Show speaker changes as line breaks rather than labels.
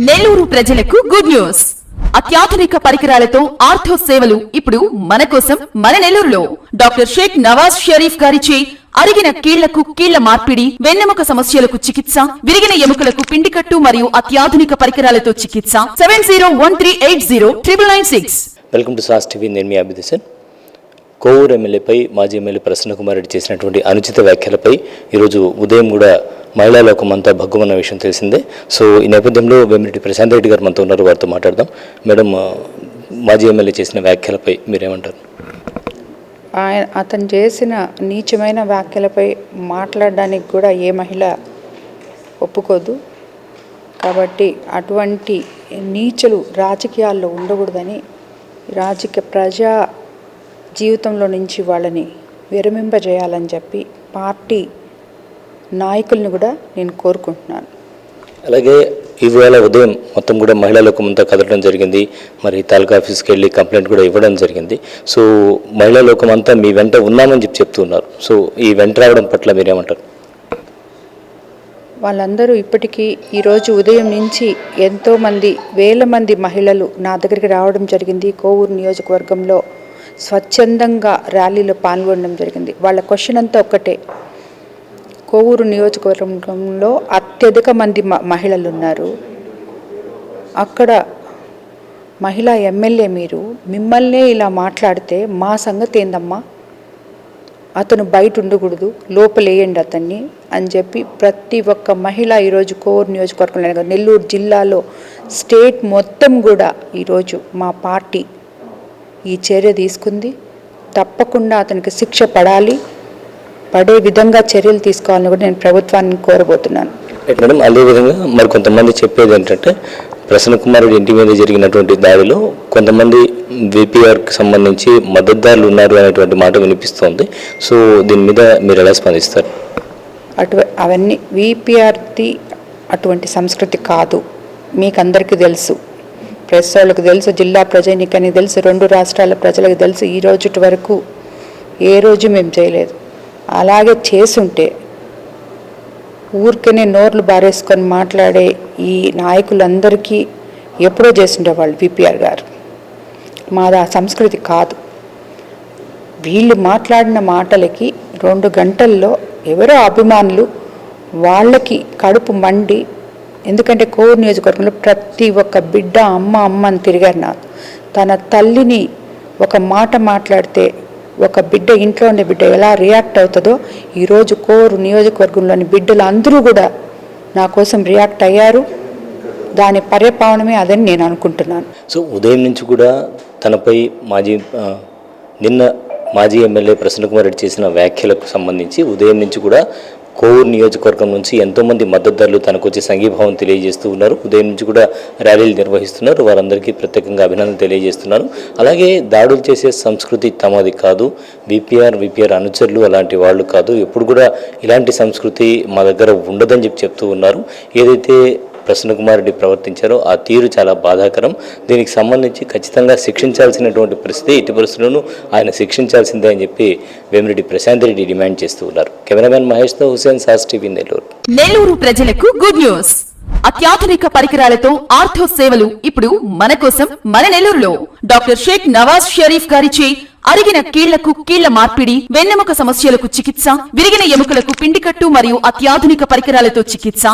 నెల్లూరు ప్రజలకు good news. అత్యాధునిక పరికరాలతో ఆర్థో సేవలు ఇప్పుడు మన కోసం మన నెల్లూరులో. డాక్టర్ షేక్ నవాజ్ షరీఫ్ గారిచే అరిగిన కీళ్ళకు కీళ్ళ మార్పిడి వెన్నెముక సమస్యలకు చికిత్స విరిగిన ఎముకలకు పిండికట్టు మరియు అత్యాధునిక పరికరాలతో చికిత్స. Seven zero one three eight zero triple nine six.
Welcome to sauce TV నేను మీ అభిదేశన్. కోవూరు ఎమ్మెల్యేపై మాజీ ఎమ్మెల్యే ప్రసన్న కుమార్ రెడ్డి చేసినటువంటి అనుచిత వ్యాఖ్యలపై ఈరోజు ఉదయం కూడా మహిళా లోకం అంతా భగ్గుమన్న విషయం తెలిసిందే. సో ఈ నేపథ్యంలో వేమిరెడ్డి ప్రశాంత్ రెడ్డి గారు మనతో ఉన్నారు. వారితో మాట్లాడదాం. మేడం మాజీ ఎమ్మెల్యే చేసిన వ్యాఖ్యలపై మీరేమంటారు?
ఆయన అతను చేసిన నీచమైన వ్యాఖ్యలపై మాట్లాడడానికి కూడా ఏ మహిళ ఒప్పుకోదు. కాబట్టి అటువంటి నీచలు రాజకీయాల్లో ఉండకూడదని రాజకీయ ప్రజా జీవితంలో నుంచి వాళ్ళని విరమింపజేయాలని చెప్పి పార్టీ నాయకుల్ని కూడా నేను కోరుకుంటున్నాను.
అలాగే ఇవాళ ఉదయం మొత్తం కూడా మహిళా లోకం అంతా కదలడం జరిగింది. మరి తాలూకా ఆఫీస్కి వెళ్ళి కంప్లైంట్ కూడా ఇవ్వడం జరిగింది. సో మహిళా లోకం అంతా మీ వెంట ఉన్నామని చెప్పి చెప్తున్నారు. సో ఈ వెంట రావడం పట్ల మీరేమంటారు?
వాళ్ళందరూ ఇప్పటికీ ఈరోజు ఉదయం నుంచి ఎంతోమంది వేల మంది మహిళలు నా దగ్గరికి రావడం జరిగింది. కోవూరు నియోజకవర్గంలో స్వచ్ఛందంగా ర్యాలీలో పాల్గొనడం జరిగింది. వాళ్ళ క్వశ్చన్ అంతా ఒక్కటే. కోవూరు నియోజకవర్గంలో అత్యధిక మంది మ- మహిళలు ఉన్నారు అక్కడ మహిళా ఎమ్మెల్యే మీరు మిమ్మల్నే ఇలా మాట్లాడితే మా సంగతి ఏందమ్మా? అతను బయట ఉండకూడదు లోపలేయండి అతన్ని అని చెప్పి ప్రతి ఒక్క మహిళ ఈరోజు కోర్ నియోజకవర్గంలో నెల్లూరు జిల్లాలో స్టేట్ మొత్తం కూడా ఈరోజు మా పార్టీ ఈ చర్య తీసుకుంది. తప్పకుండా అతనికి శిక్ష పడాలి. పడే విధంగా చర్యలు తీసుకోవాలని కూడా నేను ప్రభుత్వాన్ని కోరబోతున్నాను.
మేడం అదేవిధంగా మరి కొంతమంది చెప్పేది ఏంటంటే ప్రసన్న కుమార్ ఇంటి మీద జరిగినటువంటి దాడిలో కొంతమంది విపిఆర్కి సంబంధించి మద్దతుదారులు ఉన్నారు అనేటువంటి మాట వినిపిస్తోంది. సో దీని మీద మీరు ఎలా స్పందిస్తారు?
అటు అవన్నీ విపిఆర్ది అటువంటి సంస్కృతి కాదు. మీకు అందరికీ తెలుసు. ప్రెస్ వాళ్ళకి తెలుసు జిల్లా ప్రజానికానికి తెలుసు రెండు రాష్ట్రాల ప్రజలకు తెలుసు. ఈ రోజుటి వరకు ఏ రోజు మేము చేయలేదు. అలాగే చేసుంటే ఊరికనే నోర్లు బారేసుకొని మాట్లాడే ఈ నాయకులందరికీ ఎప్పుడో చేసిండే వాళ్ళు పిపిఆర్ గారు. మాది ఆ సంస్కృతి కాదు. వీళ్ళు మాట్లాడిన మాటలకి రెండు గంటల్లో ఎవరో అభిమానులు వాళ్ళకి కడుపు మండి ఎందుకంటే కోవూరు నియోజకవర్గంలో ప్రతి ఒక్క బిడ్డ అమ్మ అమ్మ అని తిరిగారు నాకు. తన తల్లిని ఒక మాట మాట్లాడితే ఒక బిడ్డ ఇంట్లో ఉండే బిడ్డ ఎలా రియాక్ట్ అవుతుందో ఈరోజు కోరు నియోజకవర్గంలోని బిడ్డలు అందరూ కూడా నా కోసం రియాక్ట్ అయ్యారు. దాని పర్యపావనమే అదని నేను అనుకుంటున్నాను.
సో ఉదయం నుంచి కూడా తనపై మాజీ నిన్న మాజీ ఎమ్మెల్యే ప్రసన్న కుమార్ రెడ్డి చేసిన వ్యాఖ్యలకు సంబంధించి ఉదయం నుంచి కూడా కోవూరు నియోజకవర్గం నుంచి ఎంతోమంది మద్దతుదారులు తనకు వచ్చి సంఘీభావం తెలియజేస్తూ ఉన్నారు. ఉదయం నుంచి కూడా ర్యాలీలు నిర్వహిస్తున్నారు. వారందరికీ ప్రత్యేకంగా అభినందనలు తెలియజేస్తున్నారు అలాగే దాడులు చేసే సంస్కృతి తమది కాదు. విపిఆర్ విపిఆర్ అనుచరులు అలాంటి వాళ్ళు కాదు. ఎప్పుడు కూడా ఇలాంటి సంస్కృతి మా దగ్గర ఉండదని చెప్పి చెప్తూ ఉన్నారు. ఏదైతే ప్రసన్నకుమారెడ్డి కుమార్ రెడ్డి ప్రవర్తించారో ఆ తీరు చాలా బాధాకరం. దీనికి సంబంధించి ఖచ్చితంగా శిక్షించాల్సినటువంటి పరిస్థితి ఇటు పరిస్థితుల్లోనూ ఆయన శిక్షించాల్సిందే అని చెప్పి వేమిరెడ్డి ప్రశాంత్ రెడ్డి డిమాండ్ చేస్తూ ఉన్నారు. కెమెరామెన్ మహేష్తో హుసేన్ సాస్ టీవీ నెల్లూరు.
నెల్లూరు ప్రజలకు గుడ్ న్యూస్. అత్యాధునిక పరికరాలతో ఆర్థో సేవలు ఇప్పుడు మన కోసం మన నెల్లూరులో. డాక్టర్ షేక్ నవాజ్ షరీఫ్ గారిచే అరిగిన కీళ్ళకు కీళ్ళ మార్పిడి వెన్నెముక సమస్యలకు చికిత్స విరిగిన ఎముకలకు పిండికట్టు మరియు అత్యాధునిక పరికరాలతో చికిత్స